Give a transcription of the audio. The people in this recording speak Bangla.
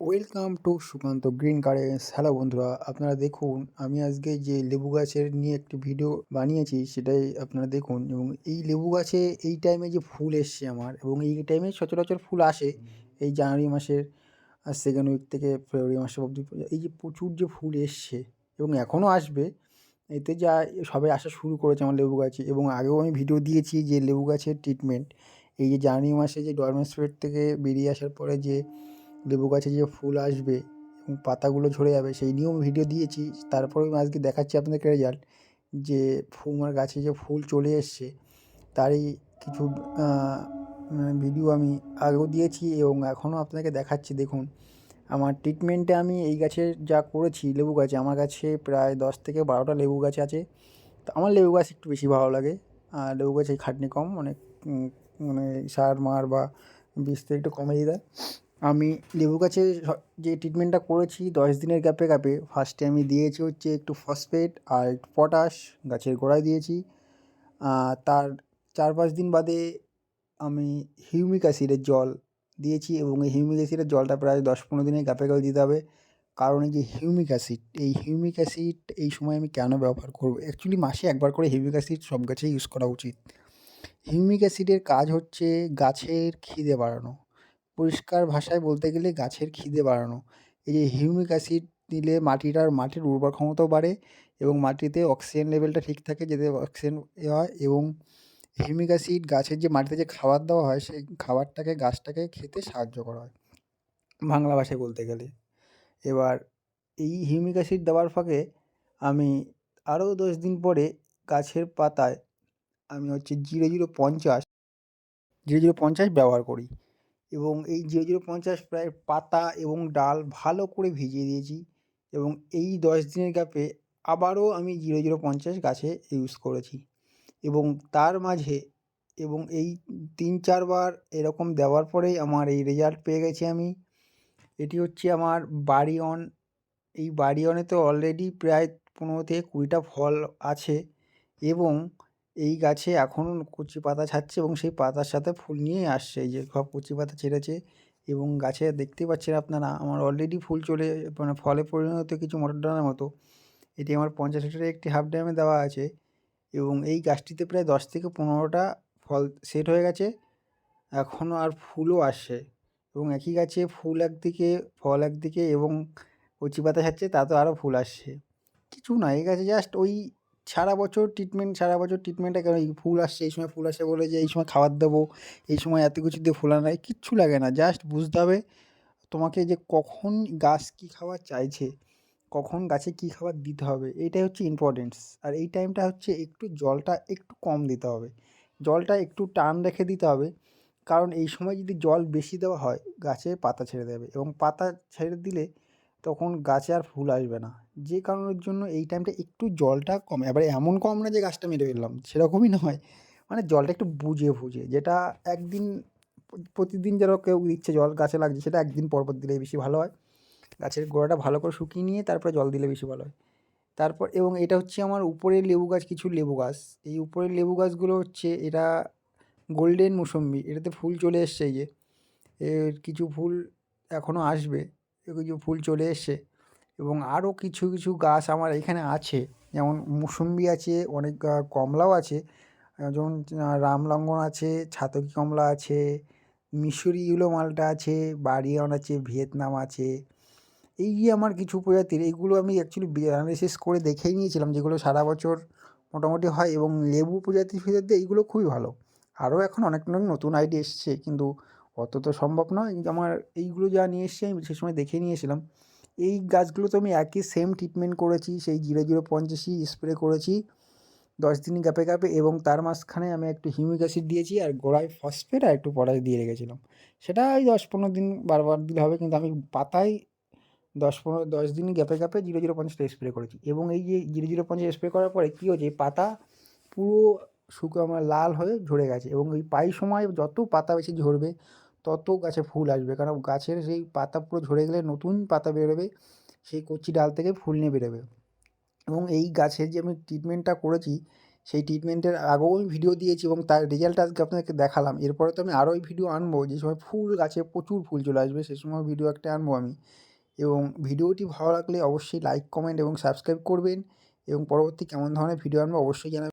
Welcome to Sukanta green gardens hello বন্ধুরা, আপনারা দেখুন, আমি আজকে যে লেবু গাছের নিয়ে একটি ভিডিও বানিয়েছি, সেটাই আপনারা দেখুন। এবং এই লেবু গাছে এই টাইমে যে ফুল এসছে আমার, এবং এই টাইমে সচরাচর ফুল আসে এই জানুয়ারি মাসের সেকেন্ড উইক থেকে ফেব্রুয়ারি মাসের অবধি এই যে প্রচুর যে ফুল এসছে, এবং এখনও আসবে, এতে যা সবাই আসা শুরু করেছে আমার লেবু গাছে। এবং আগেও আমি ভিডিও দিয়েছি যে লেবু গাছের ট্রিটমেন্ট এই যে জানুয়ারি মাসে যে ডরমেন্স স্প্রেড থেকে বেরিয়ে আসার পরে যে লেবু গাছে যে ফুল আসবে এবং পাতাগুলো ঝরে যাবে, সেই নিয়েও ভিডিও দিয়েছি। তারপরে আমি আজকে দেখাচ্ছি আপনাদেরকে রেজাল্ট যে আমার গাছে যে ফুল চলে এসছে, তারই কিছু ভিডিও আমি আগেও দিয়েছি এবং এখনও আপনাকে দেখাচ্ছি। দেখুন, আমার ট্রিটমেন্টে আমি এই গাছে যা করেছি লেবু গাছে, আমার কাছে প্রায় দশ থেকে বারোটা লেবু গাছ আছে। তো আমার লেবু গাছ একটু বেশি ভালো লাগে। আর লেবু গাছে খাটনি কম অনেক মানে সার মার বা বিষ একটু কমে দেয় আমি লেবু গাছে যে ট্রিটমেন্টটা করেছি, দশ দিনের গ্যাপে গ্যাপে ফার্স্টে আমি দিয়েছি হচ্ছে একটু ফসফেট আর একটু পটাশ গাছের গোড়ায় দিয়েছি। তার চার পাঁচ দিন বাদে আমি হিউমিক অ্যাসিডের জল দিয়েছি এবং এই হিউমিক অ্যাসিডের জলটা প্রায় দশ পনেরো দিনের গ্যাপে গ্যাপে দিতে হবে। কারণ এই যে হিউমিক অ্যাসিড এই হিউমিক অ্যাসিড এই সময় আমি কেন ব্যবহার করব? অ্যাকচুয়ালি মাসে একবার করে হিউমিক অ্যাসিড সব গাছে ইউজ করা উচিত। হিউমিক অ্যাসিডের কাজ হচ্ছে গাছের খিদে বাড়ানো। পরিষ্কার ভাষায় বলতে গেলে গাছের খিদে বাড়ানো। এই যে হিউমিক অ্যাসিড দিলে মাটিটার মাটির উর্বর ক্ষমতাও বাড়ে এবং মাটিতে অক্সিজেন লেভেলটা ঠিক থাকে যাতে অক্সিজেন এ হয় এবং হিউমিক অ্যাসিড গাছের যে মাটিতে যে খাবার দেওয়া হয় সেই খাবারটাকে, গাছটাকে খেতে সাহায্য করা হয়। বাংলা ভাষায় বলতে গেলে। এবার এই হিউমিক অ্যাসিড দেওয়ার ফাঁকে আমি আরও দশ দিন পরে গাছের পাতায় আমি হচ্ছে জিরো জিরো পঞ্চাশ, জিরো জিরো পঞ্চাশ ব্যবহার করি। এবং এই জিরো জিরো পঞ্চাশ প্রায় পাতা এবং ডাল ভালো করে ভিজিয়ে দিয়েছি এবং এই দশ দিনের গ্যাপে আবারও আমি জিরো জিরো পঞ্চাশ গাছে ইউজ করেছি এবং তার মাঝে এবং এই তিন চারবার এরকম দেওয়ার পরেই আমার এই রেজাল্ট পেয়ে গেছি আমি। এটি হচ্ছে আমার বাড়ি অন এই বাড়ি অনে তো অলরেডি প্রায় পনেরো থেকে কুড়িটা ফল আছে এবং এই গাছে এখনও কচি পাতা ছাড়ছে এবং সেই পাতার সাথে ফুল নিয়েই আসছে। এই যে সব কচি পাতা ছেড়েছে এবং গাছে দেখতেই পাচ্ছেন আপনারা, আমার অলরেডি ফুল চলে মানে ফলে পরিণত কিছু মটর ডানার মতো। এটি আমার পঞ্চাশ লিটারের একটি হাফ ড্যামে দেওয়া আছে এবং এই গাছটিতে প্রায় দশ থেকে পনেরোটা ফল সেট হয়ে গেছে। এখনও আর ফুলও আসছে এবং একই গাছে ফুল একদিকে, ফল একদিকে এবং কচি পাতা ছাড়ছে, তাতেও আরও ফুল আসছে। কিছু না, এই গাছে জাস্ট ওই সারা বছর ট্রিটমেন্ট সারা বছর ট্রিটমেন্টটা কেন ফুল আসছে, এই সময় ফুল আসে বলে যে এই সময় খাবার দেবো, এই সময় এত কিছু দিয়ে ফুল আনায় কিচ্ছু লাগে না। জাস্ট বুঝতে হবে তোমাকে যে কখন গাছ কী খাবার চাইছে, কখন গাছে কী খাবার দিতে হবে এইটাই হচ্ছে ইম্পর্টেন্স আর এই টাইমটা হচ্ছে একটু জলটা একটু কম দিতে হবে। জলটা একটু টান রেখে দিতে হবে, কারণ এই সময় যদি জল বেশি দেওয়া হয়, গাছে পাতা ছেড়ে দেবে। এবং পাতা ছেড়ে দিলে তখন গাছে আর ফুল আসবে না। যে কারণের জন্য এই টাইমটা একটু জলটা কমে। এবার এমন কম না যে গাছটা মেরে ফেললাম, সেরকমই নয়। মানে জলটা একটু বুঝে বুঝে। যেটা একদিন প্রতিদিন যেন কেউ দিচ্ছে জল, গাছে লাগছে, সেটা একদিন পরপর পর দিলে বেশি ভালো হয়। গাছের গোড়াটা ভালো করে শুকিয়ে নিয়ে তারপরে জল দিলে বেশি ভালো হয়। তারপর এবং এটা হচ্ছে আমার উপরের লেবু গাছ, কিছু লেবু গাছ। এই উপরের লেবু গাছগুলো হচ্ছে, এটা গোল্ডেন মুসম্বি। এটাতে ফুল চলে এসছে এই যে। এর কিছু ফুল এখনও আসবে। কিছু ফুল চলে এসছে। এবং আরও কিছু কিছু গাছ আমার এখানে আছে। যেমন মুসম্বি আছে, অনেক কমলাও আছে। যেমন রামলঙ্গন আছে, ছাতকি কমলা আছে, মিশরি ইউলো মালটা আছে, বাড়িয়ন আছে, ভিয়েতনাম আছে। এই যে আমার কিছু প্রজাতির, এইগুলো আমি অ্যাকচুয়ালি অ্যানালিসিস করে দেখেই নিয়েছিলাম, যেগুলো সারা বছর মোটামুটি হয়। এবং লেবু প্রজাতির ভিতর এইগুলো খুবই ভালো। আরও এখন অনেক অনেক নতুন আইডিয়া এসছে। কিন্তু অত তো সম্ভব নয়। আমার এইগুলো যা নিয়ে এসছি আমি সে সময় দেখে নিয়েছিলাম। এই গাছগুলো তো আমি একই সেম ট্রিটমেন্ট করেছি, সেই জিরো জিরো পঞ্চাশই স্প্রে করেছি দশ দিন গ্যাপে গ্যাপে এবং তার মাঝখানে আমি একটু হিউমিক অ্যাসিড দিয়েছি আর গোড়ায় ফসফেট আর একটু পটাশ দিয়ে রেখেছিলাম। সেটা ওই দশ পনেরো দিন বারবার দিলে হবে কিন্তু আমি পাতায় দশ পনেরো দশ দিন গ্যাপে গ্যাপে জিরো জিরো পঞ্চাশটা স্প্রে করেছি। এবং এই যে জিরো জিরো পঞ্চাশ স্প্রে করার পরে কী হয়েছে? পাতা পুরো শুকো আমার লাল হয়ে ঝরে গেছে এবং এই পাই সময় যত পাতা বেশি ঝরবে তত গাছে ফুল আসবে। কারণ গাছের সেই পাতা পুরো ঝরে গেলে নতুন পাতা বেরোবে, সেই কচি ডাল থেকে ফুল নিয়ে বেরোবে। এবং এই গাছের যে আমি ট্রিটমেন্টটা করেছি, সেই ট্রিটমেন্টের আগেও আমি ভিডিও দিয়েছি এবং তার রেজাল্ট আজকে আপনাদেরকে দেখালাম। এরপরে তো আমি আরোই ভিডিও আনব, যে সময় ফুল গাছে প্রচুর ফুল চলে আসবে, সে সময় ভিডিও একটা আনব আমি। এবং ভিডিওটি ভালো লাগলে অবশ্যই লাইক কমেন্ট এবং সাবস্ক্রাইব করবেন এবং পরবর্তী কেমন ধরনের ভিডিও আনব অবশ্যই জানাবেন।